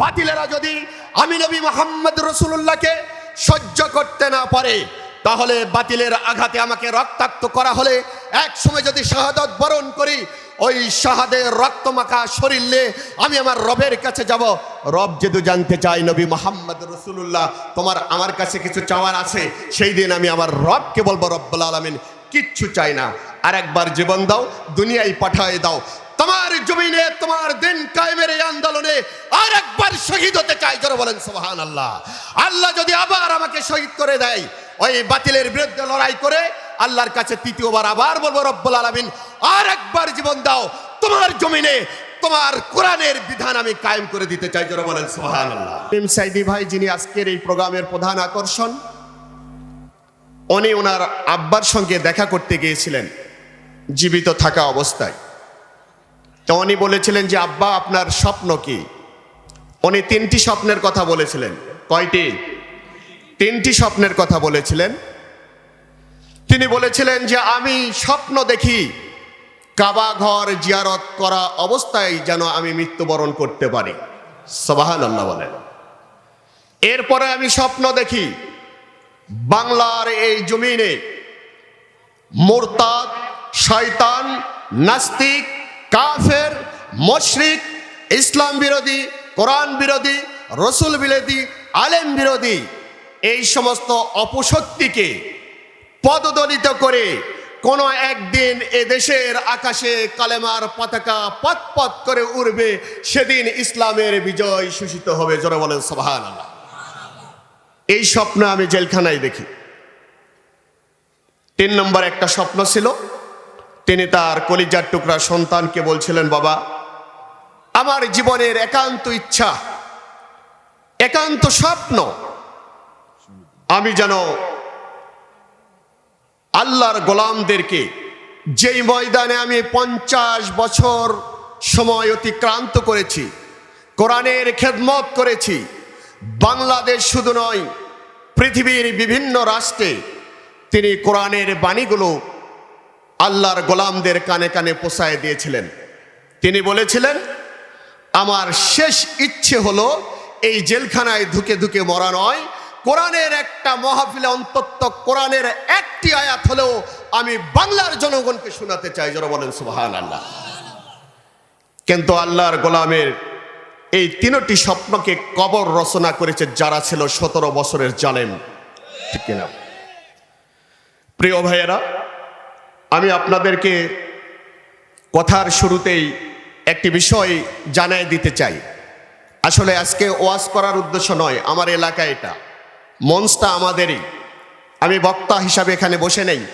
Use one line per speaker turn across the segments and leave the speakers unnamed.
বাতিলেরা যদি আমি নবী মোহাম্মদ রসুল্লাহকে সহ্য করতে না পারে, তাহলে বাতিলের আঘাতে আমাকে রক্তাক্ত করা হলে এক সময় যদি শাহাদত বরণ করি, ওই শাহাদের রক্ত মাখা শরীরে আমি আমার রবের কাছে যাব। রব যেহেতু জানতে চাই নবী মোহাম্মদ রসুল্লাহ তোমার আমার কাছে কিছু চাওয়ার আছে, সেই দিন আমি আমার রবকে বলব রব্বুল আলমিন, কিচ্ছু চাই না। আর একবার জীবন দাও, দুনিয়ায় পাঠায় দাও। তোমার জমিনে, তোমার দিন কায়েমের এই আন্দোলনে আর একবার শহীদ হতে চাই যারা বলেন সোহান আল্লাহ আল্লাহ যদি আবার আমাকে শহীদ করে দেয়, ওই বাতিলের বিরুদ্ধে লড়াই করে, আল্লাহর কাছে তৃতীয়বার আবার বলব, রব্বুল আলমিন আর একবার জীবন দাও, তোমার জমিনে, তোমার কোরআনের বিধান আমি কায়েম করে দিতে চাই যারা বলেন সোহান আল্লাহ সাইদি ভাই, যিনি আজকের এই প্রোগ্রামের প্রধান আকর্ষণ, উনি ওনার আব্বার সঙ্গে দেখা করতে গিয়েছিলেন, জীবিত থাকা অবস্থায়। তো উনি বলেছিলেন যে, আব্বা, আপনার স্বপ্ন কি? উনি তিনটি স্বপ্নের কথা বলেছিলেন। কয়টি? তিনটি স্বপ্নের কথা বলেছিলেন। তিনি বলেছিলেন যে, আমি স্বপ্ন দেখি কাবা ঘর জিয়ারত করা অবস্থায় যেন আমি মৃত্যুবরণ করতে পারি। সবাহান আল্লাহ বলেন। এরপরে আমি স্বপ্ন দেখি, বাংলার এই জমিনে মোরতাদ, শয়তান, নাস্তিক কাফের, মশরিক, ইসলাম বিরোধী, কোরআন বিরোধী, রসুল বিরোধী, আলেম বিরোধী, এই সমস্ত অপশক্তিকে পদদলিত করে কোনো একদিন এ দেশের আকাশে কালেমার পতাকা পথ করে উড়বে, সেদিন ইসলামের বিজয় সূচিত হবে। জোরে বলেন সোহান এই স্বপ্ন আমি জেলখানায় দেখি। তিন নম্বর একটা স্বপ্ন ছিল তিনি তার কলিজার টুকরা সন্তানকে বলছিলেন, বাবা, আমার জীবনের একান্ত ইচ্ছা, একান্ত স্বপ্ন, আমি যেন আল্লাহর গোলামদেরকে যেই ময়দানে আমি পঞ্চাশ বছর সময় অতিক্রান্ত করেছি, কোরআনের খেদমত করেছি, বাংলাদেশ শুধু নয়, পৃথিবীর বিভিন্ন রাষ্ট্রে তিনি কোরআনের বাণীগুলো আল্লাহর গোলামদের কানে কানে পোষায় দিয়েছিলেন। তিনি বলেছিলেন, আমার শেষ ইচ্ছে হলো এই জেলখানায় ধুকে ধুকে মরা নয়। কোরআনের একটা মহাফিলে অন্তত কোরআনের একটি আয়াত হলেও আমি বাংলার জনগণকে শোনাতে চাই। যারা বলেন সুবাহান আল্লাহ কিন্তু আল্লাহর গোলামের এই তিনটি স্বপ্নকে কবর রচনা করেছে যারা ছিল সতেরো বছরের জালেম। ঠিক কিনা? প্রিয় ভাইয়েরা আমি আপনাদেরকে কথার শুরুতেই একটি বিষয় জানাই দিতে চাই। আসলে আজকে ওয়াজ করার উদ্দেশ্য নয়, আমার এলাকা এটা। মঞ্চটা আমাদেরই। আমি বক্তা হিসাবে এখানে বসে নেই।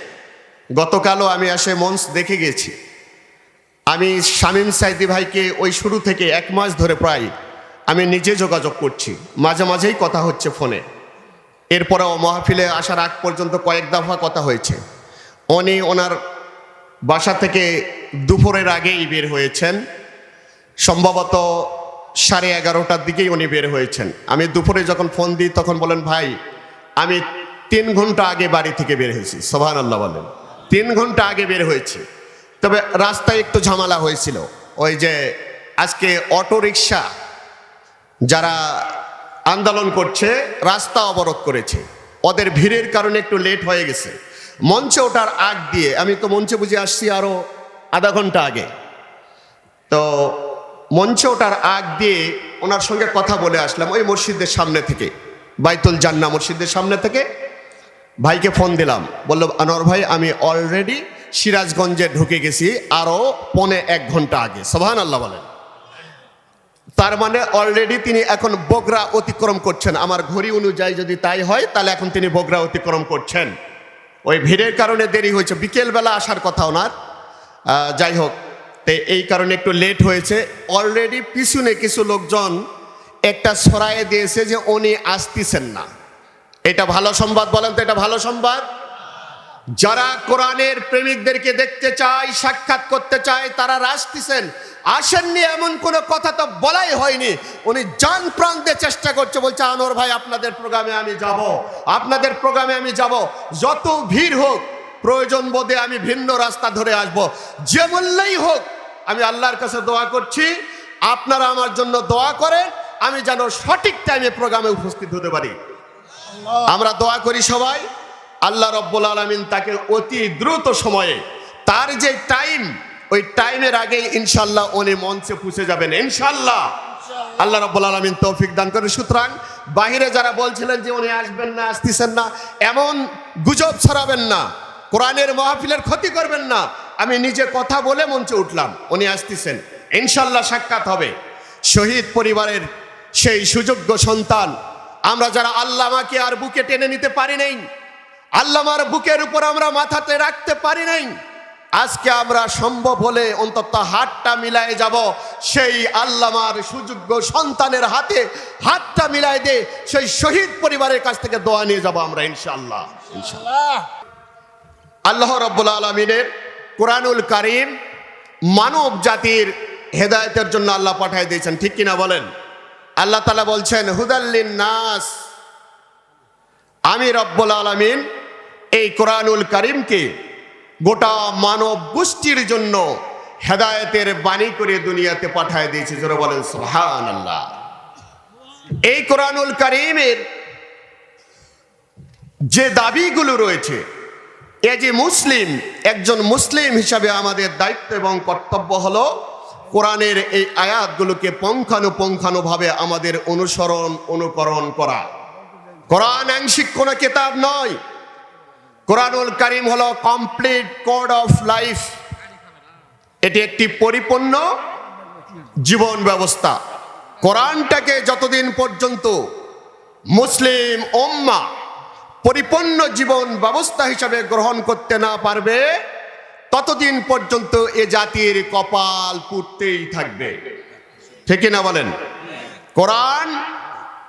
গতকালও আমি আসে মঞ্চ দেখে গেছি। আমি শামীম সাইদি ভাইকে ওই শুরু থেকে এক মাস ধরে প্রায় আমি নিজে যোগাযোগ করছি। মাঝে মাঝেই কথা হচ্ছে ফোনে। এরপরেও মহাফিলে আসার আগ পর্যন্ত কয়েক দফা কথা হয়েছে। উনি ওনার বাসা থেকে দুপুরের আগেই বের হয়েছেন। সম্ভবত সাড়ে এগারোটার দিকেই উনি বের হয়েছেন। আমি দুপুরে যখন ফোন দিই, তখন বলেন, ভাই, আমি তিন ঘণ্টা আগে বাড়ি থেকে বের হয়েছি। সোহান আল্লাহ বলেন। তিন ঘণ্টা আগে বের হয়েছি। তবে রাস্তায় একটু ঝামেলা হয়েছিল। ওই যে আজকে অটো রিক্সা যারা আন্দোলন করছে, রাস্তা অবরোধ করেছে। ওদের ভিড়ের কারণে একটু লেট হয়ে গেছে। মঞ্চে ওঠার আগ দিয়ে, আমি তো মঞ্চে বুঝে আসছি আরও আধা ঘণ্টা আগে। তো মঞ্চে ওঠার আগ দিয়ে ওনার সঙ্গে কথা বলে আসলাম ওই মসজিদের সামনে থেকে, বাইতুল জান্না মসজিদের সামনে থেকে। ভাইকে ফোন দিলাম, বলল, আনোয়ার ভাই, আমি অলরেডি সিরাজগঞ্জে ঢুকে গেছি আরও পনে এক ঘণ্টা আগে। সোহান আল্লাহ বলেন। তার মানে অলরেডি তিনি এখন বগরা অতিক্রম করছেন। আমার ঘড়ি অনুযায়ী যদি তাই হয়, তাহলে এখন তিনি বগরা অতিক্রম করছেন। ওই ভিড়ের কারণে দেরি হয়েছে। বিকেলবেলা আসার কথা ওনার। যাই হোক, তে এই কারণে একটু লেট হয়েছে। অলরেডি পিছনে কিছু লোকজন একটা ছড়াইয়ে দিয়েছে যে উনি আসতেছেন না। এটা ভালো সংবাদ বলেন তো, এটা ভালো সংবাদ? যারা কোরআনের প্রেমিকদেরকে দেখতে চায়, সাক্ষাৎ করতে চায়, তারা আসতেছেন আসেননি এমন কোনো কথা তো বলাই হয়নি। উনি জান প্রাণ দিয়ে চেষ্টা করছে, বলছে, আনোয়ার ভাই, আপনাদের প্রোগ্রামে আমি যাব। আপনাদের প্রোগ্রামে আমি যাব। যত ভিড় হোক, প্রয়োজন বোধে আমি ভিন্ন রাস্তা ধরে আসব। যে মূল্যেই হোক, আমি আল্লাহর কাছে দোয়া করছি। আপনারা আমার জন্য দোয়া করেন। আমি যেন সঠিক টাইমে প্রোগ্রামে উপস্থিত হতে পারি। আমরা দোয়া করি সবাই। আল্লাহ রব্বুল আলমিন তাকে অতি দ্রুত সময়ে তার যে টাইম ওই টাইমের আগে ইনশাল্লাহ উনি মঞ্চে পুষে যাবেন ইনশাল্লাহ আল্লাহ রব্বুল আলমিন তৌফিক দান করে সুতরাং বাহিরে যারা বলছিলেন যে উনি আসবেন না আসতেছেন না এমন গুজব ছড়াবেন না কোরআনের মাহফিলের ক্ষতি করবেন না। আমি নিজে কথা বলে মঞ্চে উঠলাম উনি আসতেছেন। ইনশাল্লাহ সাক্ষাৎ হবে। শহীদ পরিবারের সেই সুযোগ্য সন্তান আমরা যারা আল্লামাকে আর বুকে টেনে নিতে পারি নাই আল্লামার বুকের উপর আমরা মাথাতে রাখতে পারি নাই। আজকে আমরা সম্ভব হলে অন্তত হাতটা মিলাই যাব। সেই আল্লামার সুযোগ্য সন্তানের হাতে হাতটা মিলাই দে সেই শহীদ পরিবারের কাছ থেকে দোয়া নিয়ে যাব আমরা ইনশাআল্লাহ। ইনশাআল্লাহ। আল্লাহ রব্বুল আলমিনের কোরআনুল কারিম মানব জাতির হেদায়তের জন্য আল্লাহ পাঠিয়ে দিয়েছেন। ঠিক কিনা বলেন? আল্লাহ তালা বলছেন হুদাল্লিন নাস আমি রব্বুল আলমিন এই কোরআনুল কারিমকে গোটা মানব গোষ্ঠীর জন্য হেদায়েতের বাণী করে দুনিয়াতে পাঠায় দিয়েছে। যারা বলেন সুহান আল্লাহ এই কোরআনুল করিমের যে দাবিগুলো রয়েছে, এ যে মুসলিম, একজন মুসলিম হিসাবে আমাদের দায়িত্ব এবং কর্তব্য হলো কোরআনের এই আয়াতগুলোকে পঙ্খানুপঙ্খানুভাবে আমাদের অনুসরণ, অনুকরণ করা। কোরআন আংশিক কোনো কিতাব নয়। কোরআনুল করিম হলো কমপ্লিট কোড অফ লাইফ। এটি একটি পরিপূর্ণ জীবন ব্যবস্থা। কোরআনটাকে যতদিন পর্যন্ত মুসলিম ওম্মা পরিপূর্ণ জীবন ব্যবস্থা হিসাবে গ্রহণ করতে না পারবে, ততদিন পর্যন্ত এ জাতির কপাল পুড়তেই থাকবে। ঠিক না বলেন? কোরআন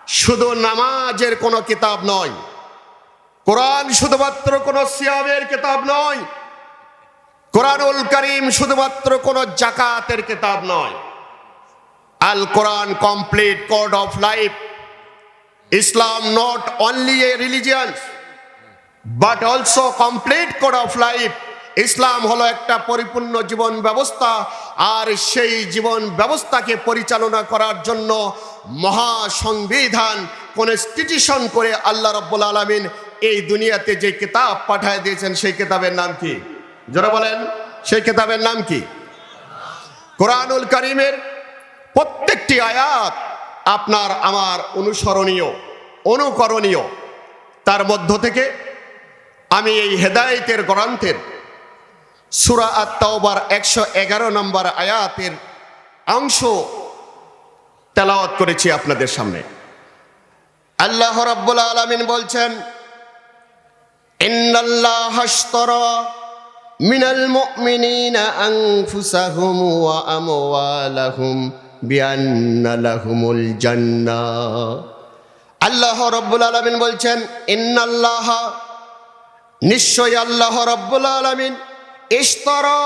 শুধু নামাজের কোনো কিতাব নয়। কোরআন শুধুমাত্র কোনো সিয়ামের কিতাব নয়। কোরআনুল করিম শুধুমাত্র কোনো জাকাতের কিতাব নয়। আল কোরআন complete code of life. Islam not only a religion, but also complete code of life. ইসলাম হলো একটা পরিপূর্ণ জীবন ব্যবস্থা, আর সেই জীবন ব্যবস্থাকে পরিচালনা করার জন্য মহা সংবিধান কনস্টিটিউশন করে আল্লাহ রব্বুল আলমিন এই দুনিয়াতে যে কিতাব পাঠায় দিয়েছেন, সেই কিতাবের নাম কি? যারা বলেন, সেই কিতাবের নাম কি? কোরআনুল করিমের প্রত্যেকটি আয়াত আপনার আমার অনুসরণীয়, অনুকরণীয়। তার মধ্য থেকে আমি এই হেদায়েতের গ্রন্থের সুরা আত্মাওবার একশো এগারো নম্বর আয়াতের অংশ তেলাওয়াত করেছি আপনাদের সামনে। আল্লাহ রাব্বুল আলামিন বলছেন, ইন্নাল্লাহ হাশতারা মিনাল মুমিনিনা আনফুসাহুম ওয়া আমওয়ালাহুম বিআন্না লাহুমুল জান্নাহ আল্লাহ রাব্বুল আলামিন বলছেন, ইন্নাল্লাহ নিশ্চয় আল্লাহ রাব্বুল আলামিন ইশতারা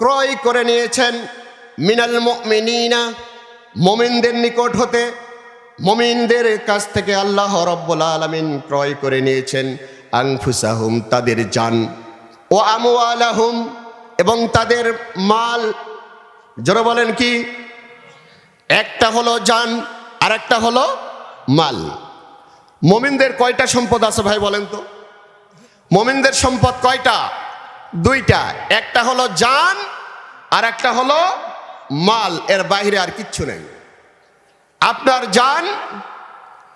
ক্রয় করে নিয়েছেন মিনাল মুমিনিনা মুমিনদের নিকট হতে মুমিনদের কাছ থেকে আল্লাহ রব্বুল আলমিন ক্রয় করে নিয়েছেন আংফুসাহুম তাদের জান। ও আমু আলাহুম এবং তাদের মাল। জোরে বলেন কি? একটা হলো জান আর একটা হলো মাল। মোমিনদের কয়টা সম্পদ আছে ভাই বলেন তো? মোমিনদের সম্পদ কয়টা? দুইটা। একটা হলো জান আর একটা হলো মাল এর বাইরে আর কিচ্ছু নেই। আপনার যান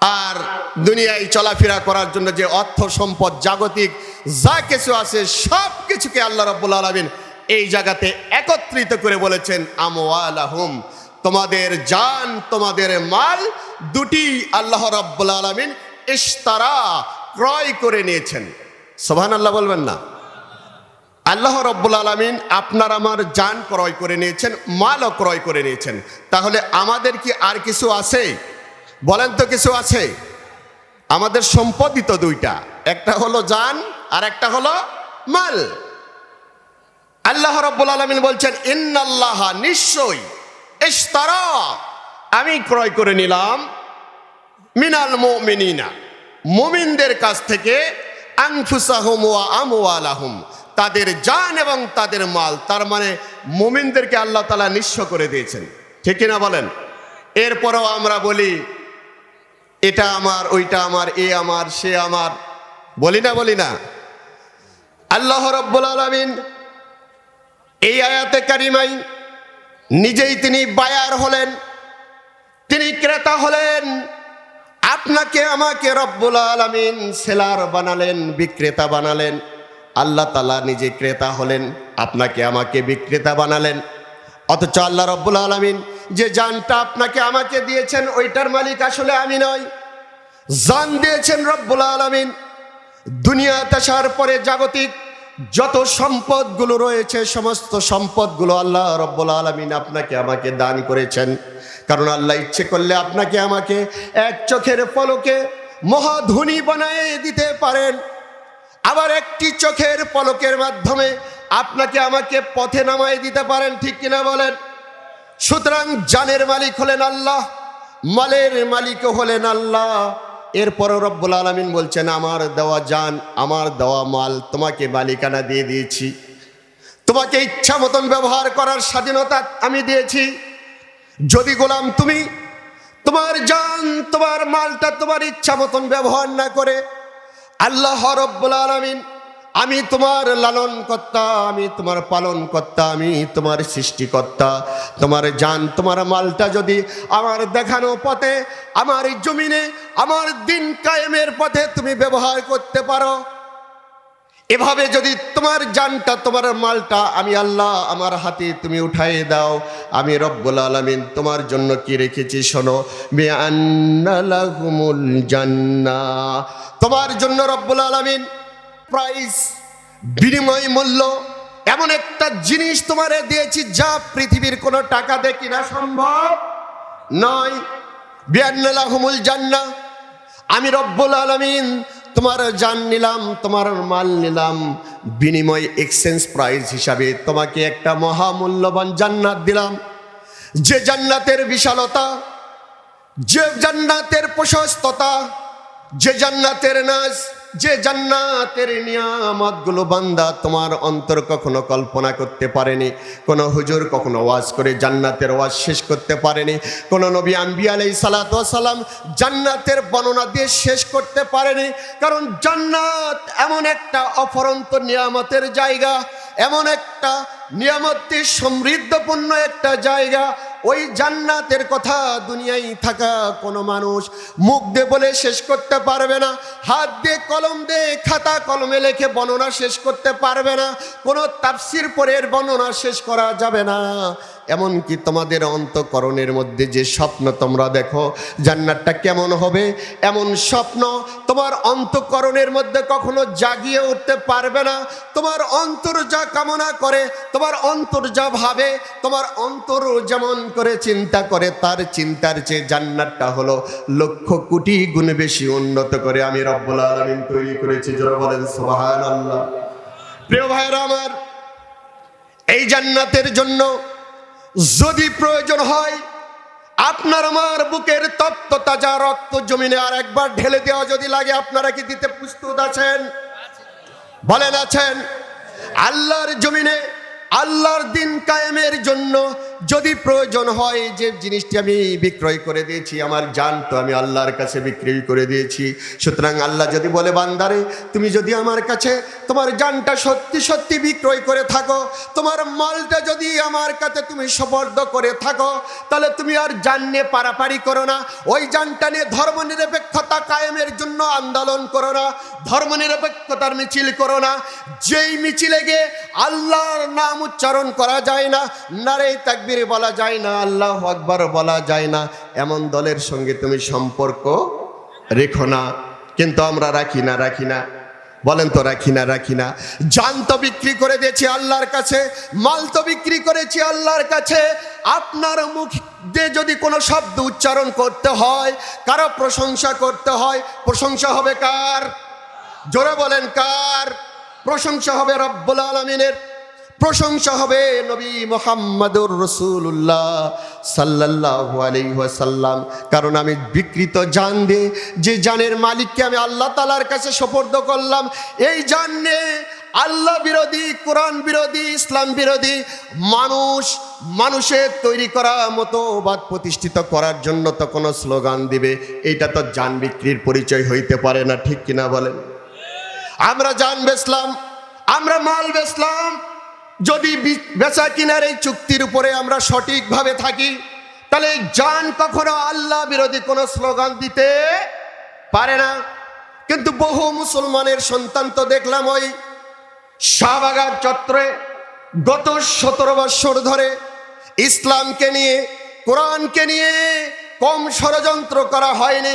আর দুনিয়ায় চলাফেরা করার জন্য যে অর্থ, সম্পদ, জাগতিক যা কিছু আছে, সব কিছুকে আল্লাহ রব্বুল আলমিন এই জায়গাতে একত্রিত করে বলেছেন, আমওয়ালাহুম। তোমাদের জান তোমাদের মাল দুটি আল্লাহ রব্বুল আলমিন ইস্তারা ক্রয় করে নিয়েছেন। সোহান আল্লাহ বলবেন না। আল্লাহ রব্বুল আলমিন আপনার আমার যান ক্রয় করে নিয়েছেন মালও ক্রয় করে নিয়েছেন। তাহলে আমাদের কি আর কিছু আছে? বলেন তো কিছু আছে। আমাদের সম্পদই তো দুইটা, একটা হলো যান আর একটা হলো মাল। আল্লাহ রব্বুল আলমিন বলছেন, ইন্নাল্লাহ নিশ্চয়ই ইস্তারা আমি ক্রয় করে নিলাম মিনাল মুমিনিনা, মুমিনদের কাছ থেকে আংফুসাহুম ওয়া আমওয়ালাহুম। তাদের জান এবং তাদের মাল, তার মানে মুমিনদেরকে আল্লাহ তালা নিঃস্ব করে দিয়েছেন। ঠিক না বলেন? এরপরও আমরা বলি, এটা আমার, ওইটা আমার, এ আমার, সে আমার। বলি না বলি না। আল্লাহ রব্বুল আলমিন এই আয়াতে কারিমাই নিজেই তিনি বায়ার হলেন, তিনি ক্রেতা হলেন, আপনাকে আমাকে রব্বুল আলমিন সেলার বানালেন, বিক্রেতা বানালেন। আল্লাহ তালা নিজে ক্রেতা হলেন, আপনাকে আমাকে বিক্রেতা বানালেন। অথচ আল্লাহ রব্বুল আলমিন যে যানটা আপনাকে আমাকে দিয়েছেন, ওইটার মালিক আসলে আমি নয় জান দিয়েছেন রব্বুল আলমিন। দুনিয়াতে আসার পরে জাগতিক যত সম্পদগুলো রয়েছে, সমস্ত সম্পদগুলো আল্লাহ রব্বুল আলমিন আপনাকে আমাকে দান করেছেন। কারণ আল্লাহ ইচ্ছে করলে আপনাকে আমাকে এক চোখের পলকে মহাধনী বানায় দিতে পারেন। আবার একটি চোখের পলকের মাধ্যমে আপনাকে আমাকে পথে নামায় দিতে পারেন, ঠিক কিনা বলেন? সুতরাং জানের মালিক হলেন আল্লাহ, মালের মালিক হলেন আল্লাহ। এরপর রব্বুল আলমিন বলছেন, আমার দেওয়া জান, আমার দেওয়া মাল, তোমাকে মালিকানা দিয়ে দিয়েছি। তোমাকে ইচ্ছা মতন ব্যবহার করার স্বাধীনতা আমি দিয়েছি। যদি গোলাম তুমি, তোমার জান, তোমার মালটা তোমার ইচ্ছা মতন ব্যবহার না করে আল্লাহ রব্বুল আলমিন, আমি তোমার লালন কর্তা, আমি তোমার পালন কর্তা, আমি তোমার সৃষ্টিকর্তা তোমার যান তোমার মালটা যদি আমার দেখানো পথে, আমার জমিনে, আমার দিন কায়েমের পথে তুমি ব্যবহার করতে পারো এভাবে যদি তোমার জানটা, তোমার মালটা আমি আল্লাহ আমার হাতে তুমি উঠাই দাও, আমি রব্বুল আলমিন তোমার জন্য কি রেখেছি শোনো বেআন্নালাহুমুল জান্না। তোমার জন্য রব্বুল আলমিন প্রাইস বিনিময় মূল্য এমন একটা জিনিস তোমারে দিয়েছি যা পৃথিবীর কোনো টাকা দিয়ে কিনা সম্ভব নয়। বিয়ান্নালাহুমুল জান্না। আমি রব্বুল আলমিন তোমার জান নিলাম, তোমার মাল নিলাম, বিনিময় এক্সচেঞ্জ প্রাইস হিসাবে তোমাকে একটা মহামূল্যবান জান্নাত দিলাম। যে জান্নাতের বিশালতা, যে জান্নাতের প্রশস্ততা, যে জান্নাতের নাচ যে জান্নাতের নিয়ামতগুলো বান্দা তোমার অন্তর কখনো কল্পনা করতে পারেনি, কোনো হুজুর কখনো ওয়াজ করে জান্নাতের ওয়াজ শেষ করতে পারেনি, কোনো নবী আনবি আলাই সালাম জান্নাতের বর্ণনা দিয়ে শেষ করতে পারেনি, কারণ জান্নাত এমন একটা অফরন্ত নিয়ামতের জায়গা, এমন একটা নিয়ামতের সমৃদ্ধপূর্ণ একটা জায়গা। ওই জান্নাতের কথা দুনিয়ায় থাকা কোনো মানুষ মুখ দিয়ে বলে শেষ করতে পারবে না। হাত দিয়ে কলম দিয়ে খাতা কলমে লেখে বর্ণনা শেষ করতে পারবে না। কোনো তাফসির পরের বর্ণনা শেষ করা যাবে না। এমনকি তোমাদের অন্তকরণের মধ্যে যে স্বপ্ন তোমরা দেখো, জান্নাতটা কেমন হবে? এমন স্বপ্ন তোমার অন্তকরণের মধ্যে কখনো জাগিয়ে উঠতে পারবে না। তোমার অন্তর যা কামনা করে, তোমার অন্তর যা ভাবে, তোমার অন্তর যেমন করে চিন্তা করে, তার চিন্তার চেয়ে জান্নাতটা হলো লক্ষ কোটি গুণ বেশি উন্নত করে আমি রব্বুল আলমিন তৈরি করেছি। যারা বলেন প্রিয় ভাইরা আমার, এই জান্নাতের জন্য যদি প্রয়োজন হয়, আপনার আমার বুকের তপ্ত তাজা রক্ত জমিনে আর একবার ঢেলে দেওয়া যদি লাগে, আপনারা কি দিতে প্রস্তুত আছেন? বলেন আছেন। আল্লাহর জমিনে আল্লাহর দিন কায়েমের জন্য যদি প্রয়োজন হয় যে জিনিসটি আমি বিক্রয় করে দিয়েছি, আমার জান তো আমি আল্লাহর কাছে বিক্রি করে দিয়েছি। সুতরাং আল্লাহ যদি বলে, বান্দারে, তুমি যদি আমার কাছে তোমার জানটা সত্যি সত্যি বিক্রয় করে থাকো, তোমার মালটা যদি আমার কাছে তুমি সবর্দ করে থাকো, তাহলে তুমি আর জান নিয়ে পারাপারি করো না। ওই জানটা নিয়ে ধর্মনিরপেক্ষতা কায়েমের জন্য আন্দোলন করো না, ধর্মনিরপেক্ষতার মিছিল করো না। যেই মিছিলে গিয়ে আল্লাহর নাম উচ্চারণ করা যায় না নারে তাকবির বলা যায় না, আল্লাহ আকবার বলা যায় না। এমন দলের সঙ্গে তুমি সম্পর্ক রেখো না। কিন্তু আমরা রাখি না রাখি না। বলেন তো, রাখি না রাখি না। জান তো বিক্রি করে দিয়েছি আল্লাহর কাছে, মাল তো বিক্রি করেছি আল্লাহর কাছে। আপনার মুখ দিয়ে যদি কোনো শব্দ উচ্চারণ করতে হয়, কারও প্রশংসা করতে হয়, প্রশংসা হবে কার? জোরে বলেন, কার? প্রশংসা হবে রব্বুল আলমিনের। প্রশংসা হবে নবী মোহাম্মদুর রসুল্লাহ সাল্লাহ আলাইসাল্লাম কারণ আমি বিকৃত জান দিয়ে যে জানের মালিককে আমি আল্লাহ তালার কাছে সোপর্দ করলাম, এই জান আল্লাহ বিরোধী, কোরআন বিরোধী, ইসলাম বিরোধী মানুষ মানুষের তৈরি করা মতবাদ প্রতিষ্ঠিত করার জন্য তো কোনো স্লোগান দিবে। এটা তো যান বিক্রির পরিচয় হইতে পারে না, ঠিক কিনা বলেন? আমরা যান বেচলাম, আমরা মাল বেচলাম যদি বেচা কিনার এই চুক্তির উপরে আমরা সঠিকভাবে থাকি, তাহলে যান কখনো আল্লাহ বিরোধী কোনো স্লোগান দিতে পারে না। কিন্তু বহু মুসলমানের সন্তান তো দেখলাম ওই শাহবাগান চত্বরে গত সতেরো বৎসর ধরে ইসলামকে নিয়ে, কোরআনকে নিয়ে কম ষড়যন্ত্র করা হয়নি।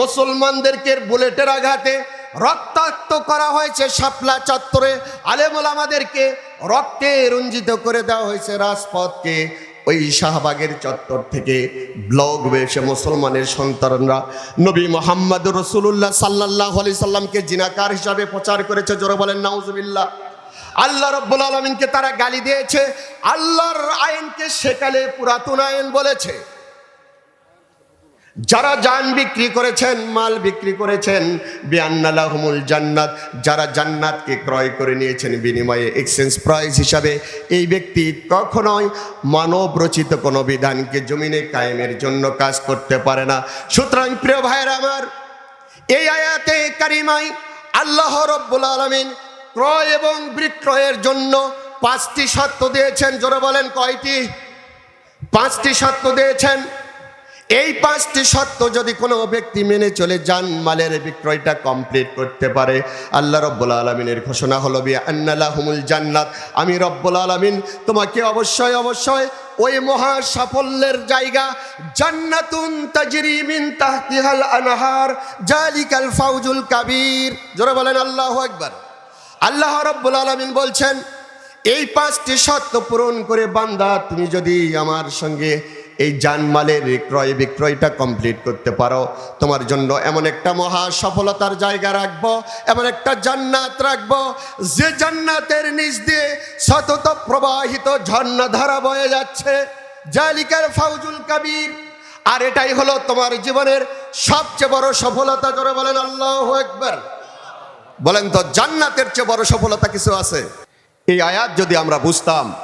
মুসলমানদেরকে বুলেটের আঘাতে রক্তাক্ত করা হয়েছে শাপলা চত্বরে। আলেমুল আমাদেরকে রক্তে রঞ্জিত করে দেওয়া হয়েছে রাজপথকে। ওই শাহবাগের চত্বর থেকে ব্লগ বেসে মুসলমানের সন্তানরা নবী মোহাম্মদ রসুল্লাহ সাল্লাহ আলি সাল্লামকে জিনাকার হিসাবে প্রচার করেছে। জোরে বলেন, নাউজুবিল্লাহ। আল্লাহ রব্বুল আলমিনকে তারা গালি দিয়েছে। আল্লাহর আইনকে সেকালে পুরাতন আইন বলেছে। যারা যান বিক্রি করেছেন, মাল বিক্রি করেছেন বিয়ান্নালাহমুল জান্নাত, যারা জান্নাতকে ক্রয় করে নিয়েছেন বিনিময়ে এক্সচেঞ্জ প্রাইস হিসাবে, এই ব্যক্তি কখনোই মানব রচিত কোনো বিধানকে জমিনে কায়েমের জন্য কাজ করতে পারে না। সুতরাং প্রিয় ভাইয়ের আমার, এই আয়াতে কারিমাই আল্লাহ রব্বুল আলমিন ক্রয় এবং বিক্রয়ের জন্য পাঁচটি সত্য দিয়েছেন। জোরে বলেন কয়টি? পাঁচটি সত্য দিয়েছেন। এই পাঁচটি সত্য যদি কোনো ব্যক্তি মেনে চলে যান, মালের বিক্রয়টা কমপ্লিট করতে পারে। আল্লাহ রব্বুল আলমিনের ঘোষণা হলো বি আন্নালাহুমুল জান্নাত। আমি রব্বুল আলমিন, তোমাকে অবশ্যই অবশ্যই ওই মহা সাফল্যের জায়গা, জান্নাতুন তাজরি মিন তাহতিহাল আনহার জালিকাল ফাউজুল কাবির। জোরে বলেন, আল্লাহ একবার আল্লাহ রব্বুল আলমিন বলছেন, এই পাঁচটি সত্য পূরণ করে বান্দা, তুমি যদি আমার সঙ্গে এই জানমালের ক্রয় বিক্রয়টা কমপ্লিট করতে পারো। তোমার জন্য এমন একটা মহা সফলতার জায়গা রাখব, এমন একটা জান্নাত রাখব, যে জান্নাতের নিচ দিয়ে সতত প্রবাহিত ঝর্ণাধারা বয়ে যাচ্ছে। জালিকার ফাউজুল কাবির। আর এটাই হলো তোমার জীবনের সবচেয়ে বড় সফলতা করে বলেন আল্লাহ একবার বলেন তো, জান্নাতের চেয়ে বড় সফলতা কিছু আছে? এই আয়াত যদি আমরা বুঝতাম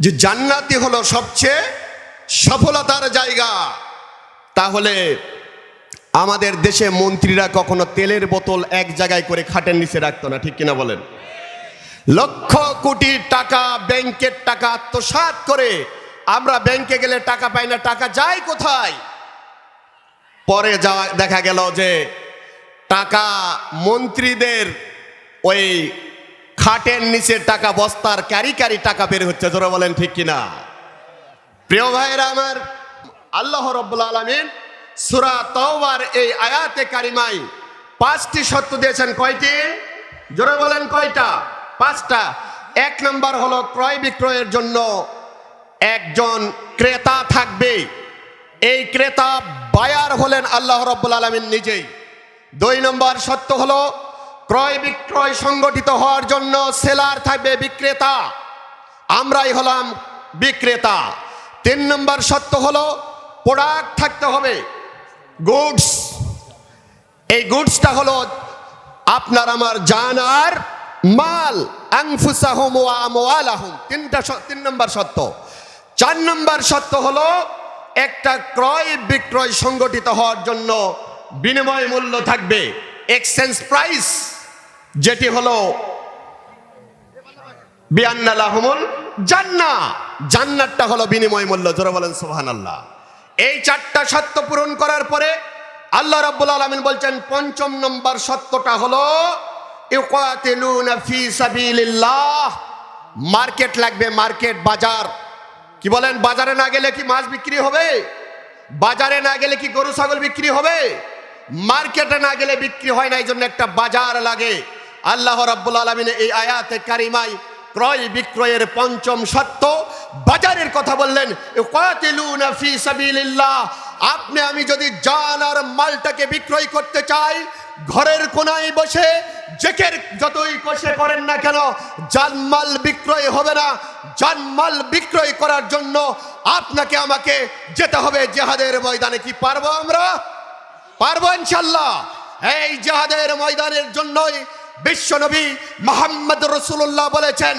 যে জান্নাতি হলো সবচেয়ে সফলতার জায়গা। তাহলে আমাদের দেশে মন্ত্রীরা কখনো তেলের বোতল এক জায়গায় করে খাটের নিচে রাখতো না, ঠিক কিনা বলেন? লক্ষ কোটি টাকা ব্যাংকের টাকা আত্মসাৎ করে আমরা ব্যাংকে গেলে টাকা পাই না, টাকা যায় কোথায়? পরে যাওয়া, দেখা গেল যে টাকা মন্ত্রীদের ওই খাটের নিচে টাকা বস্তার ক্যারি ক্যারি টাকা বের হচ্ছে, জোরে বলেন ঠিক কিনা? প্রিয় ভাইয়েরা আমার, আল্লাহ রব্বুল আলমিন সুরা তওবার এই আয়াতে কারিমাই পাঁচটি সত্য দিয়েছেন। কয়টি? জোরে বলেন কয়টা? পাঁচটা। এক নম্বর হলো ক্রয় বিক্রয়ের জন্য একজন ক্রেতা থাকবে। এই ক্রেতা বায়ার হলেন আল্লাহ রব্বুল আলমিন নিজেই। দুই নম্বর সত্য হলো ক্রয় বিক্রয় সংগঠিত হওয়ার জন্য সেলার থাকবে বিক্রেতা। আমরাই হলাম বিক্রেতা। তিন নম্বর সত্য হলো প্রোডাক্ট থাকতে হবে। গুডস। এই গুডসটা হলো আপনার আমার জান আর মাল আংফুসাহুম ওয়া আমওয়ালাহুম। তিনটা তিন নম্বর সত্য চার নম্বর সত্য হলো একটা ক্রয় বিক্রয় সংগঠিত হওয়ার জন্য বিনিময় মূল্য থাকবে। এক্সচেঞ্জ প্রাইস যেটি হলো বিয়ান্নালাহুমুল জান্না জান্নাতটা হলো বিনিময় মূল্য, জোরে বলেন সোহান সুবহানাল্লাহ। এই চারটা সত্য পূরণ করার পরে আল্লাহ রাব্বুল আলামিন বলছেন, পঞ্চম নম্বর সত্যটা হলো ফি সাবিলিল্লাহ। মার্কেট লাগবে, মার্কেট, বাজার। কি বলেন, বাজারে না গেলে কি মাছ বিক্রি হবে? বাজারে না গেলে কি গরু, ছাগল বিক্রি হবে? মার্কেটে না গেলে বিক্রি হয় না এই জন্য একটা বাজার লাগে। আল্লাহ রাব্বুল আলমিন এই আয়াতে কারিমাই ক্রয় বিক্রয়ের পঞ্চম সত্য বাজারের কথা বললেন আপনি, আমি যদি জান আর মালটাকে বিক্রয় করতে চাই, ঘরের কোনায় বসে, জেকের যতই কষে করেন না কেন জানমাল বিক্রয় হবে না। জানমাল বিক্রয় করার জন্য আপনাকে, আমাকে যেতে হবে জেহাদের ময়দানে। কি পারব আমরা? পারব ইনশাল্লাহ এই জেহাদের ময়দানের জন্যই বিশ্বনবী মোহাম্মদ রসুল্লাহ বলেছেন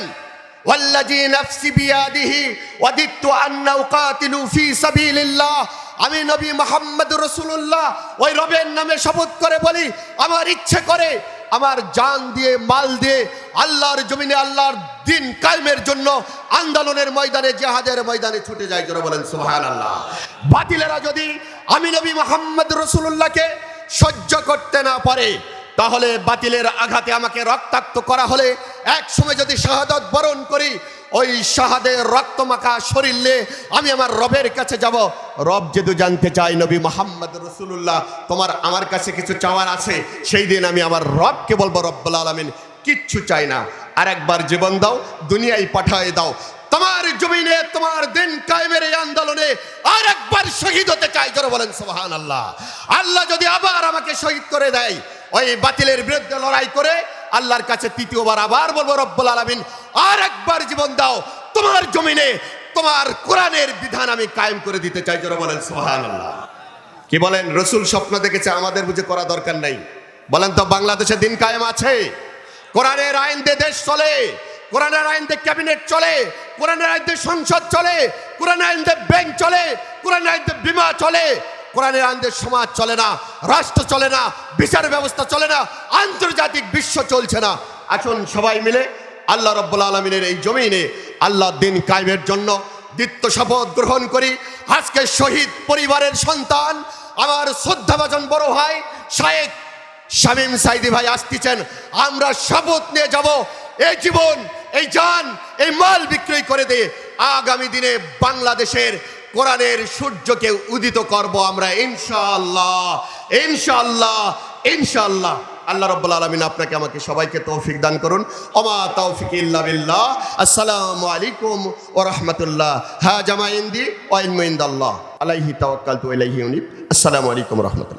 ওয়াল্লাজি নাফসি বিয়াদিহি ওয়াদিত্তু আন্না উকাতিলু ফি সাবিলিল্লাহ। আমি নবী মোহাম্মদ রসুল্লাহ ওই রবের নামে শপথ করে বলি, আমার ইচ্ছে করে আমার জান দিয়ে, মাল দিয়ে আল্লাহর জমিনে আল্লাহর দিন কায়েমের জন্য আন্দোলনের ময়দানে, জেহাদের ময়দানে ছুটে যায় যারা বলেন সুবহান আল্লাহ বাতিলেরা যদি আমি নবী মোহাম্মদ রসুল্লাহকে সহ্য করতে না পারে তাহলে বাতিলের আঘাতে আমাকে রক্তাক্ত করা হলে এক সময় যদি শাহাদত বরণ করি, ওই শাহাদের রক্তমাখা শরীরে আমি আমার রবের কাছে যাব। রব যেহেতু জানতে চাই নবী মোহাম্মদ রসুল্লাহ তোমার আমার কাছে কিছু চাওয়ার আছে, সেই দিন আমি আমার রবকে বলব রব্বুল আলমিন, কিচ্ছু চাই না। আর একবার জীবন দাও, দুনিয়ায় পাঠায় দাও। তোমার জমিনে, তোমার দিন কায়েমের এই আন্দোলনে আর একবার শহীদ হতে চাই। যারা বলেন সোহান আল্লাহ আল্লাহ যদি আবার আমাকে শহীদ করে দেয়, ওই বাতিলের বিরুদ্ধে লড়াই করে, আল্লাহর কাছে তৃতীয়বার আবার বলব, রব্বুল আলমিন আর একবার জীবন দাও। তোমার জমিনে, তোমার কোরআনের বিধান আমি কায়েম করে দিতে চাই। যারা বলেন সোহান আল্লাহ কি বলেন? রসুল স্বপ্ন দেখেছে, আমাদের বুঝে করা দরকার নাই। বলেন তো, বাংলাদেশে দিন কায়েম আছে? কোরআনের আইন দেশ চলে, কোরআনের আইন ক্যাবিনেট চলে, কোরআনের আইন সংসদ চলে, কোরআনের আইন দিয়ে ব্যাংক চলে, কোরআনের আইন দিয়ে বিমা চলে, কোরআনের আইন সমাজ চলে না, রাষ্ট্র চলে না, বিচার ব্যবস্থা চলে না, আন্তর্জাতিক বিশ্ব চলছে না। আসুন সবাই মিলে আল্লাহ রব্বুল আলমিনের এই জমিনে আল্লাহ দিন কায়েমের জন্য দ্বিত্ব শপথ গ্রহণ করি। আজকে শহীদ পরিবারের সন্তান, আমার শ্রদ্ধাভাজন বড় ভাই শায়েক শামীম সাইদি ভাই আসতেছেন, আমরা শপথ নিয়ে যাব। এই জীবন, এই জান এই মাল বিক্রয় করে দিয়ে আগামী দিনে বাংলাদেশের কোরআনের সূর্যকে উদিত করব আমরা, ইনশাআল্লাহ ইনশাআল্লাহ ইনশাআল্লাহ। আল্লাহ রব্বুল আলমিন আপনাকে, আমাকে সবাইকে তৌফিক দান করুন। অমা তৌফিক ইল্লা বিল্লাহ। আসসালামু আলাইকুম ও রহমতুল্লাহ। হ্যাঁ জামা ইন্দি ওয়াইন আল্লাহ আলাইহি তাওয়াক্কালতু ইলাইহি উনিব আসসালামু আলাইকুম রহমতুল্লাহ।